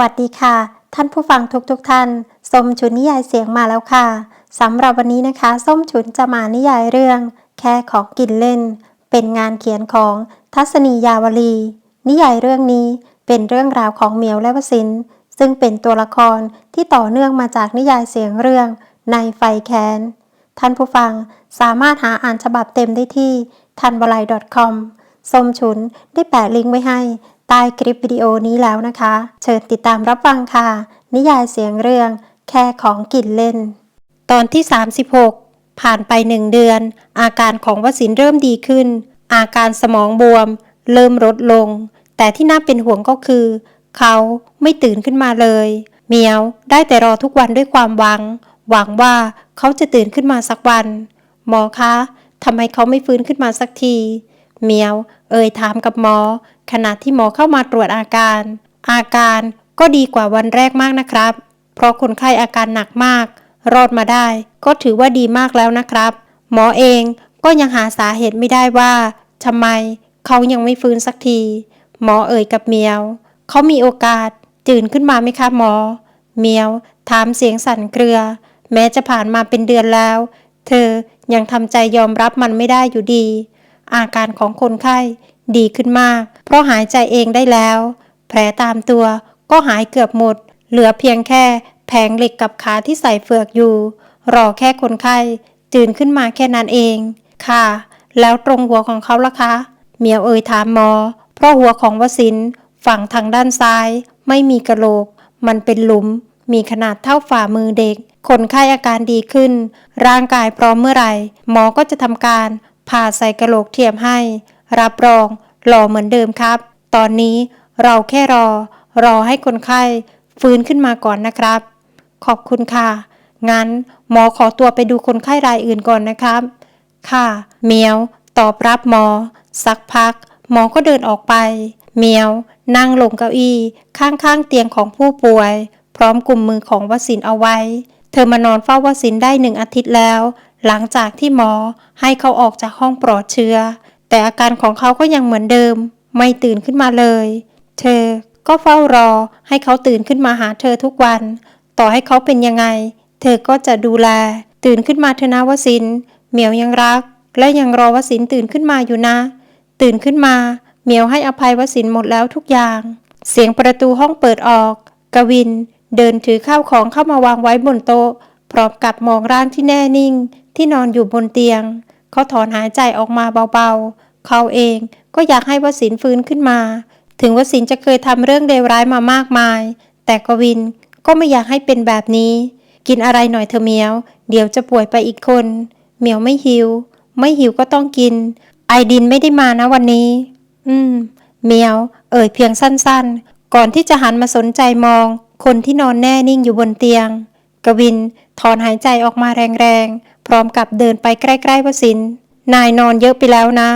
วัสดีค่ะ ท่านผู้ฟังทุกๆทท่านส้มฉุนนิยายเสียงมาแล้วค่ะสำหรับวันนี้นะคะส้มฉุนจะมานิยายเรื่อง แค่ของกินเล่น เป็นงานเขียนของทัศนียาวลี นิยายเรื่องนี้เป็นเรื่องราวของเหมียวและวสินซึ่งเป็นตัวละครที่ต่อเนื่องมาจากนิยายเสียงเรื่องในไฟแคนท่านผู้ฟังสามารถหาอ่านฉบับเต็มได้ที่ทันบลาย .com ส้มฉุนได้แปะลิงก์ไว้ให้ ใต้คลิปวิดีโอนี้แล้วนะคะ เชิญติดตามรับฟังค่ะ นิยายเสียงเรื่อง แค่ของกินเล่น ตอนที่ 36 ผ่านไปหนึ่งเดือน อาการของวสินเริ่มดีขึ้น อาการสมองบวม เริ่มลดลง แต่ที่น่าเป็นห่วงก็คือ เขาไม่ตื่นขึ้นมาเลยเมียวได้แต่รอทุกวันด้วยความหวัง หวังว่าเขาจะตื่นขึ้นมาสักวัน หมอคะทำไมเขาไม่ฟื้นขึ้นมาสักที เมียว เอ่ยถามกับหมอ ขณะที่หมอเข้ามาตรวจอาการ อาการก็ดีกว่าวันแรกมากนะครับ เพราะคนไข้อาการหนักมาก รอดมาได้ ก็ถือว่าดีมากแล้วนะครับ หมอเองก็ยังหาสาเหตุไม่ได้ว่าทำไมเขายังไม่ฟื้นสักที หมอเอ่ยกับเมียว เขามีโอกาสตื่นขึ้นมาไหมคะหมอ เมียว ถามเสียงสั่นเครือ แม้จะผ่านมาเป็นเดือนแล้ว เธอยังทำใจยอมรับมันไม่ได้อยู่ดี อาการของคนไข้ดีขึ้นมาก เพราะหายใจเองได้แล้ว แผลตามตัวก็หายเกือบหมด เหลือเพียงแค่แผงเหล็กกับขาที่ใส่เฟือกอยู่ รอแค่คนไข้ตื่นขึ้นมาแค่นั้นเอง ค่ะ แล้วตรงหัวของเขาล่ะคะ เมียวเอ่ยถามหมอ เพราะหัวของวสินฝั่งทางด้านซ้าย ไม่มีกระโหลก มันเป็นหลุม มีขนาดเท่าฝ่ามือเด็ก คนไข้อาการดีขึ้น ร่างกายพร้อมเมื่อไหร่ หมอก็จะทำการ ผ่าใส่กระโหลกเทียมให้ รับรองหล่อเหมือนเดิมครับ ตอนนี้เราแค่รอ รอให้คนไข้ฟื้นขึ้นมาก่อนนะครับ ขอบคุณค่ะ งั้นหมอขอตัวไปดูคนไข้รายอื่นก่อนนะครับ ค่ะเมียวตอบรับหมอ สักพัก หมอก็เดินออกไป เมียวนั่งลงเก้าอี้ข้างๆเตียงของผู้ป่วย พร้อมกลุ่มมือของวสินเอาไว้ เธอมานอนเฝ้าวสินได้หนึ่งอาทิตย์แล้ว หลังจากที่หมอให้เขาออกจากห้องปลอดเชื้อ แต่อาการของเขาก็ยังเหมือนเดิม ไม่ตื่นขึ้นมาเลย เธอก็เฝ้ารอให้เขาตื่นขึ้นมาหาเธอทุกวัน ต่อให้เขาเป็นยังไง เธอก็จะดูแล ตื่นขึ้นมาเถอนะวสิน เหมียวยังรัก และยังรอวสินตื่นขึ้นมาอยู่นะ ตื่นขึ้นมา เหมียวให้อภัยวสินหมดแล้วทุกอย่าง เสียงประตูห้องเปิดออก กวิน เดินถือข้าวของเข้ามาวางไว้บนโต๊ะ พร้อมกับมองร่างที่แน่นิ่ง ที่นอนอยู่บนเตียง เขาถอนหายใจออกมาเบาๆ เขาเองก็อยากให้วสินฟื้นขึ้นมา ถึงวสินจะเคยทำเรื่องเลวร้ายมามากมาย แต่กวินก็ไม่อยากให้เป็นแบบนี้ กินอะไรหน่อยเถอเมียว เดี๋ยวจะป่วยไปอีกคน เมียวไม่หิว ไม่หิวก็ต้องกิน ไอดินไม่ได้มานะวันนี้ อืม เมียว เอ่ยเพียงสั้นๆ ก่อนที่จะหันมาสนใจมอง คนที่นอนแน่นิ่งอยู่บนเตียง กวินถอนหายใจออกมาแรงๆ พร้อมกับเดินไปใกล้ๆวสิน นายนอนเยอะไปแล้วนะ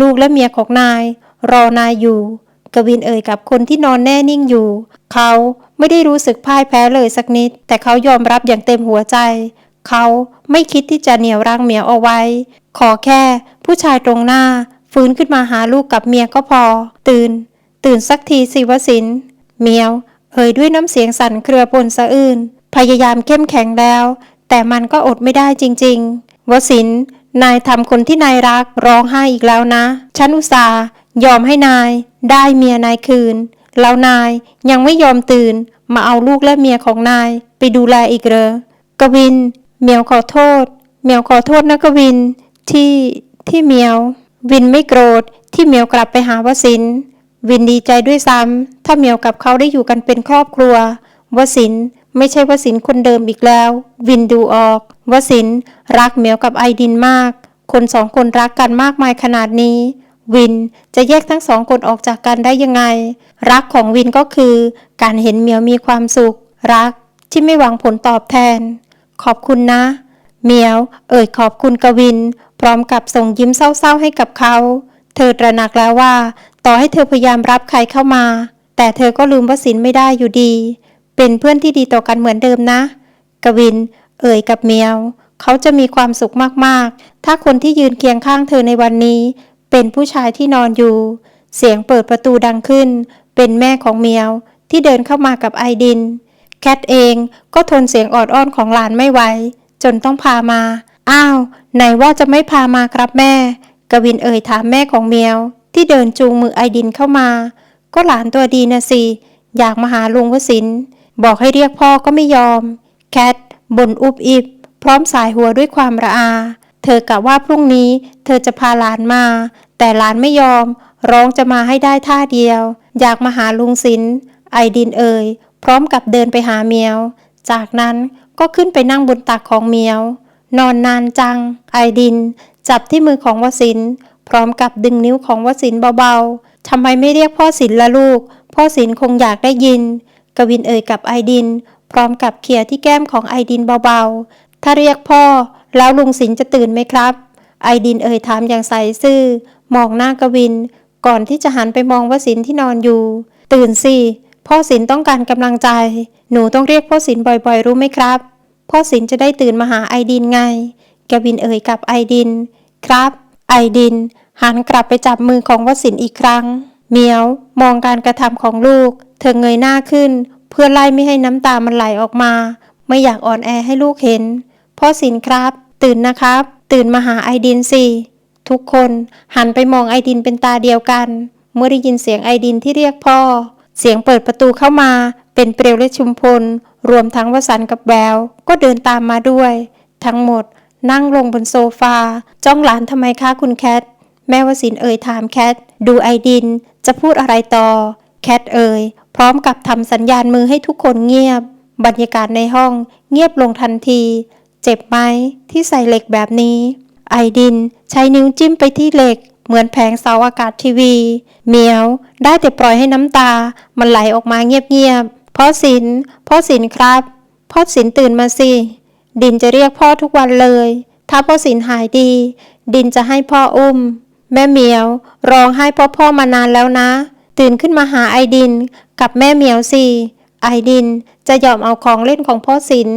ลูกและเมียของนาย รอนายอยู่ กวินเอ่ยกับคนที่นอนแน่นิ่งอยู่ เขาไม่ได้รู้สึกพ่ายแพ้เลยสักนิด แต่เขายอมรับอย่างเต็มหัวใจ เขาไม่คิดที่จะเหนี่ยวรั้งเมียเอาไว้ ขอแค่ ผู้ชายตรงหน้า ฟื้นขึ้นมาหาลูกกับเมียก็พอ ตื่น ตื่นสักทีสิวสิน เมียว เอ่ยด้วยน้ำเสียงสั่นเครือปนสะอื้นพยายามเข้มแข็งแล้ว แต่มันก็อดไม่ได้จริง ๆ วสิน นายทำคนที่นายรักร้องไห้อีกแล้วนะ ฉันอุตส่าห์ยอมให้นาย ได้เมียนายคืน แล้วนายยังไม่ยอมตื่น มาเอาลูกและเมียของนาย ไปดูแลอีกเหรอกวิน เมียวขอโทษ เมียวขอโทษนะกวิน ที่ที่เมียว วินไม่โกรธที่เมียวกลับไปหาวสิน วินดีใจด้วยซ้ำถ้าเมียวกับเขาได้อยู่กันเป็นครอบครัว วสิน ไม่ใช่วสินคนเดิมอีกแล้ว วินดูออก วสินรักเหมียวกับไอดินมาก คนสองคนรักกันมากมายขนาดนี้ วินจะแยกทั้งสองคนออกจากกันได้ยังไง รักของวินก็คือ การเห็นเหมียวมีความสุข รักที่ไม่หวังผลตอบแทน ขอบคุณนะ เหมียว เอ่ยขอบคุณกวิน พร้อมกับส่งยิ้มเศร้าๆให้กับเขา เธอตระหนักแล้วว่า ต่อให้เธอพยายามรับใครเข้ามา แต่เธอก็ลืมวสินไม่ได้อยู่ดี เป็นเพื่อนที่ดีต่อกันเหมือนเดิมนะ กวิน เอ่ยกับเมียว เขาจะมีความสุขมากๆ ถ้าคนที่ยืนเคียงข้างเธอในวันนี้ เป็นผู้ชายที่นอนอยู่ เสียงเปิดประตูดังขึ้น เป็นแม่ของเมียวที่เดินเข้ามากับไอดิน แคทเองก็ทนเสียงออดอ้อนของหลานไม่ไหวจนต้องพามา อ้าว ไหนว่าจะไม่พามาครับแม่ กวินเอ่ยถามแม่ของเมียวที่เดินจูงมือไอดินเข้ามา ก็หลานตัวดีนะสิ อยากมาหาลุงวสินทร์ บอกให้เรียกพ่อก็ไม่ยอม แคทบ่นอุบอิบ พร้อมสายหัวด้วยความระอา เธอกะว่าพรุ่งนี้ เธอจะพาหลานมา แต่หลานไม่ยอม ร้องจะมาให้ได้ท่าเดียว อยากมาหาลุงสิน ไอดินเอ่ย พร้อมกับเดินไปหาเมียว จากนั้นก็ขึ้นไปนั่งบนตักของเมียว นอนนานจัง ไอดิน จับที่มือของวสิน พร้อมกับดึงนิ้วของวสินเบาๆทำไมไม่เรียกพ่อสินละลูก พ่อสินคงอยากได้ยิน กวินเอ่ยกับไอดิน พร้อมกับเขี่ยที่แก้มของไอดินเบาๆ ถ้าเรียกพ่อ แล้วลุงสินจะตื่นไหมครับ ไอดินเอ่ยถามอย่างใสซื่อ มองหน้ากวิน ก่อนที่จะหันไปมองวสินที่นอนอยู่ ตื่นสิ พ่อสินต้องการกำลังใจ หนูต้องเรียกพ่อสินบ่อยๆ รู้ไหมครับ พ่อสินจะได้ตื่นมาหาไอดินไง กวินเอ่ยกับไอดิน ครับ ไอดินหันกลับไปจับมือของวสินอีกครั้ง เมียว มองการกระทำของลูก เธอเงยหน้าขึ้น เพื่อไล่ไม่ให้น้ำตามันไหลออกมา ไม่อยากอ่อนแอให้ลูกเห็นพ่อสินครับ ตื่นนะครับ ตื่นมาหาไอดินสิทุกคนหันไปมองไอดินเป็นตาเดียวกัน เมื่อได้ยินเสียงไอดินที่เรียกพ่อ เสียงเปิดประตูเข้ามา เป็นเปลวและชุมพล รวมทั้งวสันกับแวว ก็เดินตามมาด้วย ทั้งหมดนั่งลงบนโซฟา จ้องหลานทำไมคะคุณแคท แม่วสินเอ่ยถามแคท ดูไอดิน จะพูดอะไรต่อ แคทเอ่ย พร้อมกับทำสัญญาณมือให้ทุกคนเงียบ บรรยากาศในห้อง เงียบลงทันที เจ็บไหมที่ใส่เหล็กแบบนี้ ไอดิน ใช้นิ้วจิ้มไปที่เหล็ก เหมือนแผงเสาอากาศทีวี เมียว ได้แต่ปล่อยให้น้ำตา มันไหลออกมาเงียบๆพ่อสิน พ่อสินครับ พ่อสินตื่นมาสิ ดินจะเรียกพ่อทุกวันเลย ถ้าพ่อสินหายดี ดินจะให้พ่ออุ้ม แม่เหมียว ร้องไห้เพ่อพ่อมานานแล้วนะ ตื่นขึ้นมาหาไอดิน กับแม่เหมียวสิไอดินจะยอมเอาของเล่นของพ่อสิน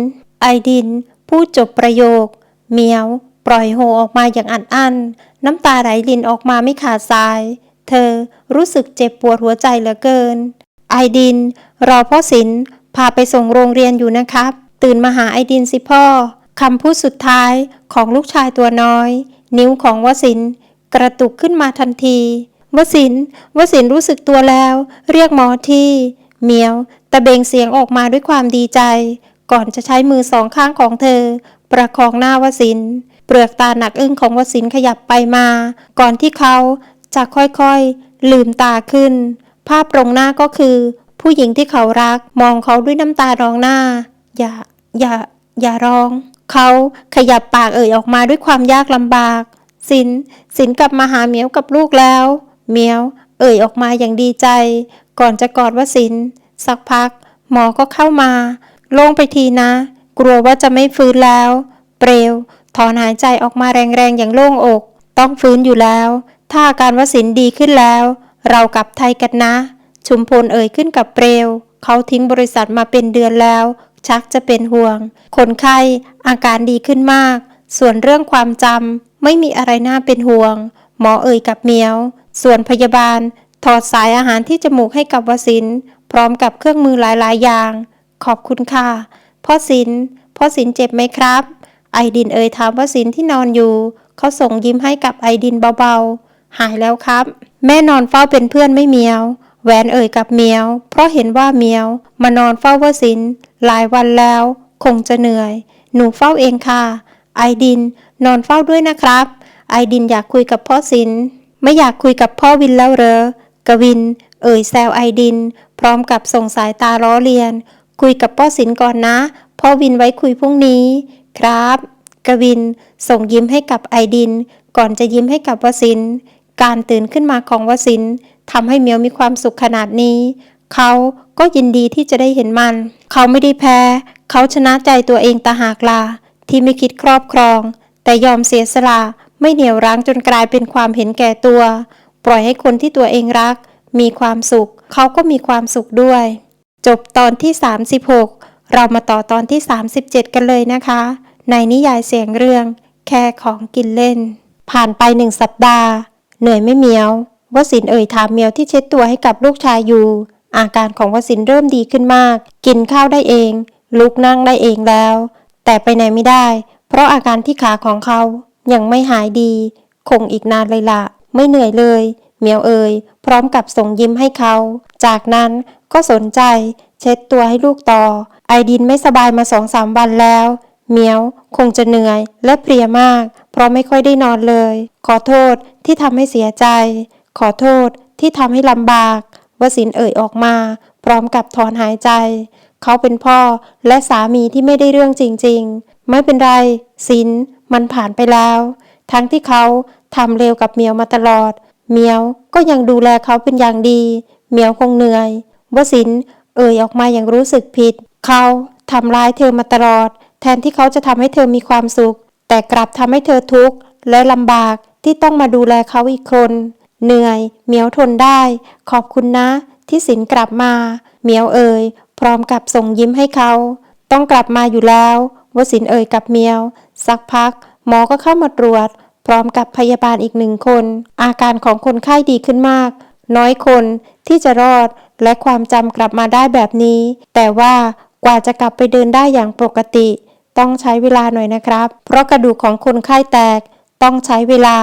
ไอดินพูดจบประโยค เหมียว ปล่อยโฮออกมาอย่างอัดอั้น น้ำตาไหลลินออกมาไม่ขาดสาย เธอรู้สึกเจ็บปวดหัวใจเหลือเกิน ไอดิน รอพ่อสินพาไปส่งโรงเรียนอยู่นะครับ ตื่นมาหาไอดินสิพ่อคำพูดสุดท้ายของลูกชายตัวน้อย นิ้วของวสิน กระตุกขึ้นมาทันทีวสินวสินรู้สึกตัวแล้ว เรียกหมอที่ เหมียวตะเบงเสียงออกมาด้วยความดีใจ ก่อนจะใช้มือสองข้างของเธอ ประคองหน้าวสิน เปลือกตาหนักอึ้งของวสินขยับไปมา ก่อนที่เขาจะค่อยๆ ลืมตาขึ้น ภาพตรงหน้าก็คือ ผู้หญิงที่เขารักมองเขาด้วยน้ำตาร้องหน้า อย่า อย่า อย่าร้อง เขาขยับปากเอ่ยออกมาด้วยความยากลำบาก สิน สินกลับมาหาเหมียวกับลูกแล้ว เหมียว เอ่ยออกมาอย่างดีใจ ก่อนจะกอดว่าสิน สักพัก หมอก็เข้ามา โล่งไปทีนะ กลัวว่าจะไม่ฟื้นแล้ว เปลวถอนหายใจออกมาแรงๆอย่างโล่งอก ต้องฟื้นอยู่แล้ว ถ้าอาการวสินดีขึ้นแล้ว เรากลับไทยกันนะ ชุมพลเอ่ยขึ้นกับเปลวเขาทิ้งบริษัทมาเป็นเดือนแล้ว ชักจะเป็นห่วง คนไข้อาการดีขึ้นมาก ส่วนเรื่องความจำ ไม่มีอะไรน่าเป็นห่วง หมอเอ่ยกับเมียว ส่วนพยาบาล ถอดสายอาหารที่จมูกให้กับวสิน พร้อมกับเครื่องมือหลายๆ อย่าง ขอบคุณค่ะ พ่อสิน พ่อสินเจ็บไหมครับ ไอดินเอ่ยถามวสินที่นอนอยู่ เขาส่งยิ้มให้กับไอดินเบาๆ หายแล้วครับ แม่นอนเฝ้าเป็นเพื่อนไม่เมียว แหวนเอ่ยกับเมียว เพราะเห็นว่าเมียว มานอนเฝ้าวสิน หลายวันแล้ว คงจะเหนื่อย หนูเฝ้าเองค่ะ ไอดิน นอนเฝ้าด้วยนะครับ ไอดินอยากคุยกับพ่อสิน ไม่อยากคุยกับพ่อวินแล้วเหรอกวิน เอ่ยแซวไอดิน พร้อมกับส่งสายตาล้อเลียน คุยกับพ่อสินก่อนนะ พ่อวินไว้คุยพรุ่งนี้ ครับ กวิน ส่งยิ้มให้กับไอดิน ก่อนจะยิ้มให้กับวสิน การตื่นขึ้นมาของวสินทำให้เมียวมีความสุขขนาดนี้ เขาก็ยินดีที่จะได้เห็นมัน เขาไม่ได้แพ้ เขาชนะใจตัวเองตาหากลา ที่ไม่คิดครอบครอง แต่ยอมเสียสละไม่เหนี่ยวรั้งจนกลายเป็นความเห็นแก่ตัว ปล่อยให้คนที่ตัวเองรัก มีความสุข เขาก็มีความสุขด้วย จบตอนที่ 36 เรามาต่อตอนที่ 37 กันเลยนะคะ ในนิยายเสียงเรื่อง แค่ของกินเล่น ผ่านไปหนึ่งสัปดาห์ เหนื่อยไม่เมียววสินเอ่ยถามเมียวที่เช็ดตัวให้กับลูกชายอยู่ อาการของวสินเริ่มดีขึ้นมาก กินข้าวได้เอง ลุกนั่งได้เองแล้ว แต่ไปไหนไม่ได้ เพราะอาการที่ขาของเขายังไม่หายดี คงอีกนานเลยละ ไม่เหนื่อยเลยเหมียวเอ่ยพร้อมกับส่งยิ้มให้เขา จากนั้นก็สนใจ เช็ดตัวให้ลูกต่อ ไอดินไม่สบายมาสองสามวันแล้วเหมียวคงจะเหนื่อยและเพลียมาก เพราะไม่ค่อยได้นอนเลย ขอโทษที่ทำให้เสียใจ ขอโทษที่ทำให้ลำบากวสินเอ่ยออกมา พร้อมกับถอนหายใจ เขาเป็นพ่อและสามีที่ไม่ได้เรื่องจริง ๆ ไม่เป็นไรสินมันผ่านไปแล้ว ทั้งที่เขาทำเลวกับเมียวมาตลอด เมียวก็ยังดูแลเขาเป็นอย่างดี เมียวคงเหนื่อยวสินเอ่ยออกมาอย่างรู้สึกผิด เขาทำร้ายเธอมาตลอด แทนที่เขาจะทำให้เธอมีความสุข แต่กลับทำให้เธอทุกข์และลำบากที่ต้องมาดูแลเขาอีกคน เหนื่อย เมียวทนได้ ขอบคุณนะ ที่สินกลับมา เมียวเอ่ย พร้อมกับส่งยิ้มให้เขา ต้องกลับมาอยู่แล้ววสินเอ่ยกับเมียว สักพัก หมอก็เข้ามาตรวจ พร้อมกับพยาบาลอีกหนึ่งคน อาการของคนไข้ดีขึ้นมาก น้อยคนที่จะรอดและความจำกลับมาได้แบบนี้ แต่ว่ากว่าจะกลับไปเดินได้อย่างปกติ ต้องใช้เวลาหน่อยนะครับ เพราะกระดูกของคนไข้แตก ต้องใช้เวลา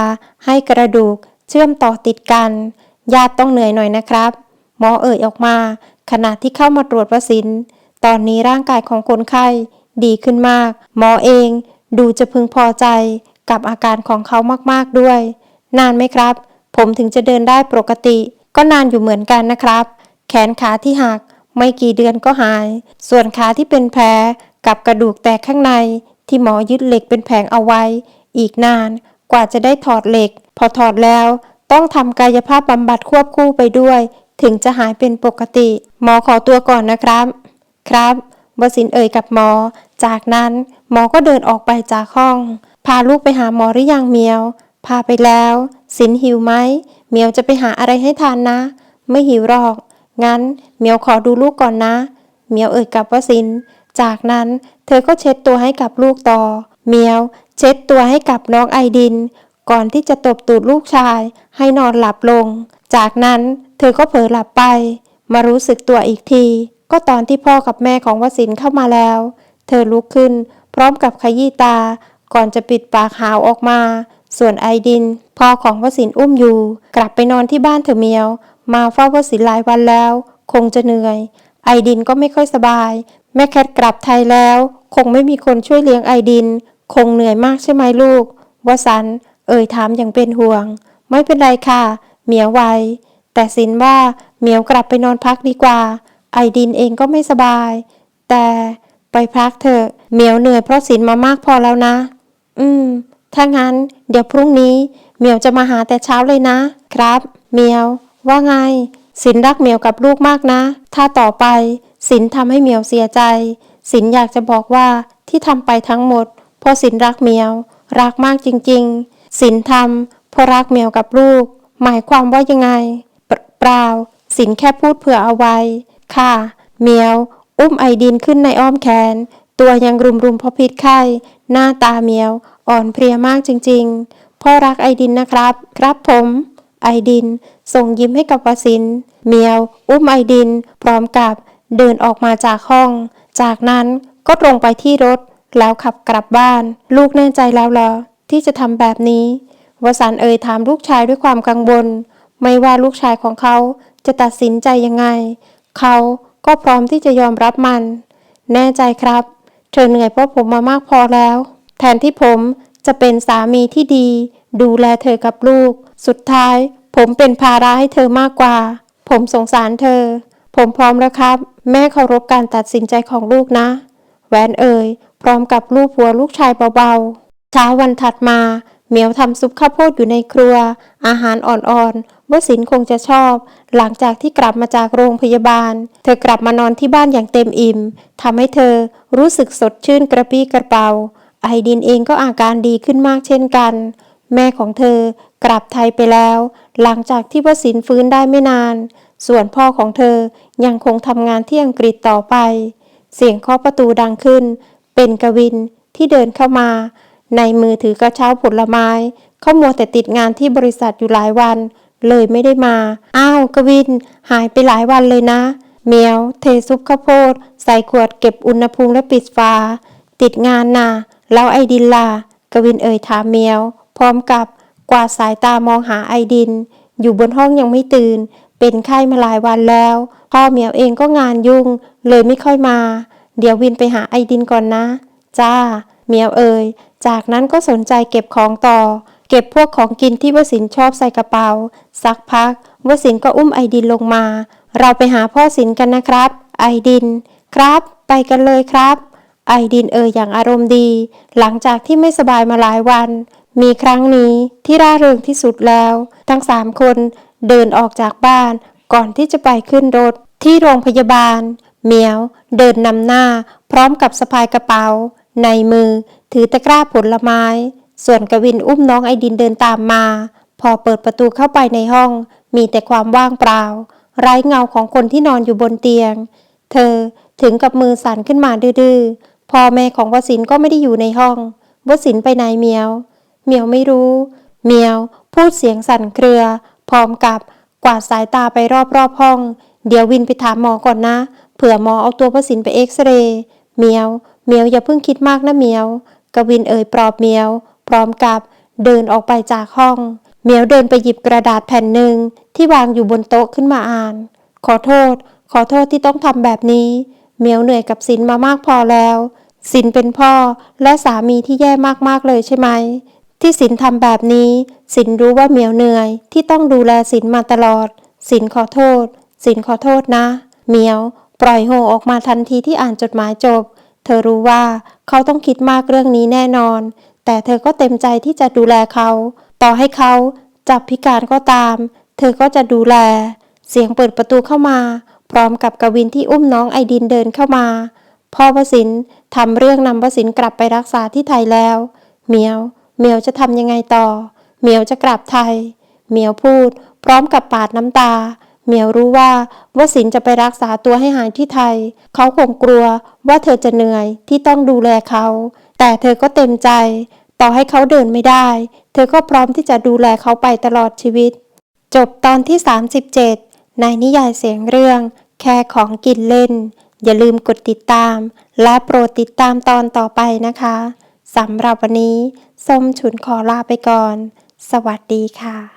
ให้กระดูกเชื่อมต่อติดกัน ญาติต้องเหนื่อยหน่อยนะครับ หมอเอ่ยออกมา ขณะที่เข้ามาตรวจวสินตอนนี้ร่างกายของคนไข้ดีขึ้นมาก หมอเองดูจะพึงพอใจกับอาการของเขามากๆด้วย นานไหมครับ ผมถึงจะเดินได้ปกติ ก็นานอยู่เหมือนกันนะครับ แขนขาที่หักไม่กี่เดือนก็หาย ส่วนขาที่เป็นแผลกับกระดูกแตกข้างใน ที่หมอยึดเหล็กเป็นแผงเอาไว้ อีกนานกว่าจะได้ถอดเหล็ก พอถอดแล้ว ต้องทำกายภาพบำบัดควบคู่ไปด้วย ถึงจะหายเป็นปกติ หมอขอตัวก่อนนะครับ ครับวสินเอ่ยกับหมอ จากนั้นหมอก็เดินออกไปจากห้อง พาลูกไปหาหมอหรือยังเมียว พาไปแล้ว สินหิวไหมเมียวจะไปหาอะไรให้ทานนะ ไม่หิวหรอก งั้นเมียวขอดูลูกก่อนนะ เมียวเอ่ยกับวสิน จากนั้นเธอก็เช็ดตัวให้กับลูกต่อ เมียวเช็ดตัวให้กับน้องไอดิน ก่อนที่จะตบตูดลูกชายให้นอนหลับลง จากนั้น เธอก็เผลอหลับไป มารู้สึกตัวอีกที ก็ตอนที่พ่อกับแม่ของวสินเข้ามาแล้ว เธอลุกขึ้น พร้อมกับขยี้ตา ก่อนจะปิดปากหาวออกมา ส่วนไอดิน พ่อของวสินอุ้มอยู่ กลับไปนอนที่บ้านเถอเมียว มาเฝ้าวสินหลายวันแล้ว คงจะเหนื่อย ไอดินก็ไม่ค่อยสบาย แม่แคทกลับไทยแล้ว คงไม่มีคนช่วยเลี้ยงไอดิน คงเหนื่อยมากใช่ไหมลูกวสันต์เอ่ยถามอย่างเป็นห่วง ไม่เป็นไรค่ะ เมียวไว แต่สินว่าเหมียวกลับไปนอนพักดีกว่า ไอดินเองก็ไม่สบาย แต่ไปพักเถอะเหมียวเหนื่อยเพราะสินมามากพอแล้วนะ อืม ถ้างั้น เดี๋ยวพรุ่งนี้เหมียวจะมาหาแต่เช้าเลยนะ ครับเหมียว ว่าไง สินรักเหมียวกับลูกมากนะ ถ้าต่อไปสินทำให้เหมียวเสียใจ สินอยากจะบอกว่าที่ทำไปทั้งหมดเพราะสินรักเหมียว รักมากจริง ๆ สินทำเพราะรักเหมียวกับลูก หมายความว่ายังไง เปล่า สินแค่พูดเผื่อเอาไว้ ค่ะ เมียว อุ้มไอดินขึ้นในอ้อมแขน ตัวยังรุมรุมๆเพราะพิษไข้ หน้าตาเมียว อ่อนเพลียมากจริง ๆ พ่อรักไอดินนะครับ ครับผม ไอดิน ส่งยิ้มให้กับวสิน เมียว อุ้มไอดิน พร้อมกับ เดินออกมาจากห้อง จากนั้นก็ตรงไปที่รถ แล้วขับกลับบ้าน ลูกแน่ใจแล้วเหรอที่จะทำแบบนี้วสันเอ่ยถามลูกชายด้วยความกังวล ไม่ว่าลูกชายของเขาจะตัดสินใจยังไง เขาก็พร้อมที่จะยอมรับมัน แน่ใจครับ เธอเหนื่อยเพราะผมมามากพอแล้ว แทนที่ผมจะเป็นสามีที่ดี ดูแลเธอกับลูก สุดท้าย ผมเป็นภาระให้เธอมากกว่า ผมสงสารเธอ ผมพร้อมแล้วครับ แม่เคารพการตัดสินใจของลูกนะ แหวนเอ่ยพร้อมกับลูกหัวลูกชายเบาๆเช้าวันถัดมาเหมียวทำซุปข้าวโพดอยู่ในครัว อาหารอ่อนๆ ว่าสินคงจะชอบ หลังจากที่กลับมาจากโรงพยาบาล เธอกลับมานอนที่บ้านอย่างเต็มอิ่มทำให้เธอรู้สึกสดชื่นกระปรี้กระเป๋า ไอดินเองก็อาการดีขึ้นมากเช่นกัน แม่ของเธอกลับไทยไปแล้ว หลังจากที่วสินฟื้นได้ไม่นาน ส่วนพ่อของเธอยังคงทำงานที่อังกฤษต่อไป เสียงเคาะประตูดังขึ้น เป็นกวินที่เดินเข้ามา ในมือถือกระเช้าผลไม้เขามัวแต่ติดงานที่บริษัทอยู่หลายวัน เลยไม่ได้มา อ้าวกวิน หายไปหลายวันเลยนะเมียวเทซุปข้าวโพด ใส่ขวดเก็บอุณหภูมิและปิดฝาติดงานน่ะแล้วไอดินล่ะกวินเอ่ยถามเมียว พร้อมกับกวาดสายตามองหาไอดิน อยู่บนห้องยังไม่ตื่น เป็นไข้มาหลายวันแล้วพ่อเมียวเองก็งานยุ่ง เลยไม่ค่อยมา เดี๋ยววินไปหาไอดินก่อนนะ จ้า เมียวเอ่ยจากนั้นก็สนใจเก็บของต่อ เก็บพวกของกินที่วสินชอบใส่กระเป๋า สักพักวสินก็อุ้มไอดินลงมา เราไปหาพ่อสินกันนะครับ ไอดิน ครับ ไปกันเลยครับ ไอดินเอ่ยอย่างอารมณ์ดี หลังจากที่ไม่สบายมาหลายวัน มีครั้งนี้ที่ร่าเริงที่สุดแล้ว ทั้งสามคนเดินออกจากบ้านก่อนที่จะไปขึ้นรถที่โรงพยาบาล เหมียว เดินนำหน้า พร้อมกับสะพายกระเป๋า ในมือถือตะกร้าผลไม้ ส่วนกวินอุ้มน้องไอดินเดินตามมา พอเปิดประตูเข้าไปในห้อง มีแต่ความว่างเปล่า ไร้เงาของคนที่นอนอยู่บนเตียง เธอถึงกับมือสั่นขึ้นมาดื้อๆพ่อแม่ของวสินก็ไม่ได้อยู่ในห้อง วสินไปไหนเมียว เมียวไม่รู้ เมียวพูดเสียงสั่นเครือ พร้อมกับกวาดสายตาไปรอบๆห้อง เดี๋ยววินไปถามหมอก่อนนะ เผื่อหมอเอาตัววสินไปเอ็กซเรย์ เมียว เมียวอย่าเพิ่งคิดมากนะเมียว กวินเอ่ยปลอบเมียว พร้อมกับเดินออกไปจากห้อง เหมียวเดินไปหยิบกระดาษแผ่นหนึ่งที่วางอยู่บนโต๊ะขึ้นมาอ่าน ขอโทษ ขอโทษที่ต้องทำแบบนี้ เหมียวเหนื่อยกับสินมามากพอแล้วสินเป็นพ่อและสามีที่แย่มากๆเลยใช่ไหม ที่สินทำแบบนี้ สินรู้ว่าเหมียวเหนื่อย ที่ต้องดูแลสินมาตลอด สินขอโทษ สินขอโทษนะ เหมียว ปล่อยโฮออกมาทันทีที่อ่านจดหมายจบ เธอรู้ว่าเขาต้องคิดมากเรื่องนี้แน่นอน แต่เธอก็เต็มใจที่จะดูแลเขา ต่อให้เขาจับพิการก็ตาม เธอก็จะดูแล เสียงเปิดประตูเข้ามา พร้อมกับกวินที่อุ้มน้องไอดินเดินเข้ามา พ่อวสินทำเรื่องนำวสินกลับไปรักษาที่ไทยแล้วเหมียวเหมียวจะทำยังไงต่อเหมียวจะกลับไทยเหมียวพูด พร้อมกับปาดน้ำตาเหมียวรู้ว่าวสินจะไปรักษาตัวให้หายที่ไทย เขาคงกลัวว่าเธอจะเหนื่อยที่ต้องดูแลเขา แต่เธอก็เต็มใจ ต่อให้เขาเดินไม่ได้ เธอก็พร้อมที่จะดูแลเขาไปตลอดชีวิต จบตอนที่ 37 ในนิยายเสียงเรื่อง แค่ของกินเล่น อย่าลืมกดติดตาม และโปรดติดตามตอนต่อไปนะคะสำหรับวันนี้ส้มฉุนขอลาไปก่อน สวัสดีค่ะ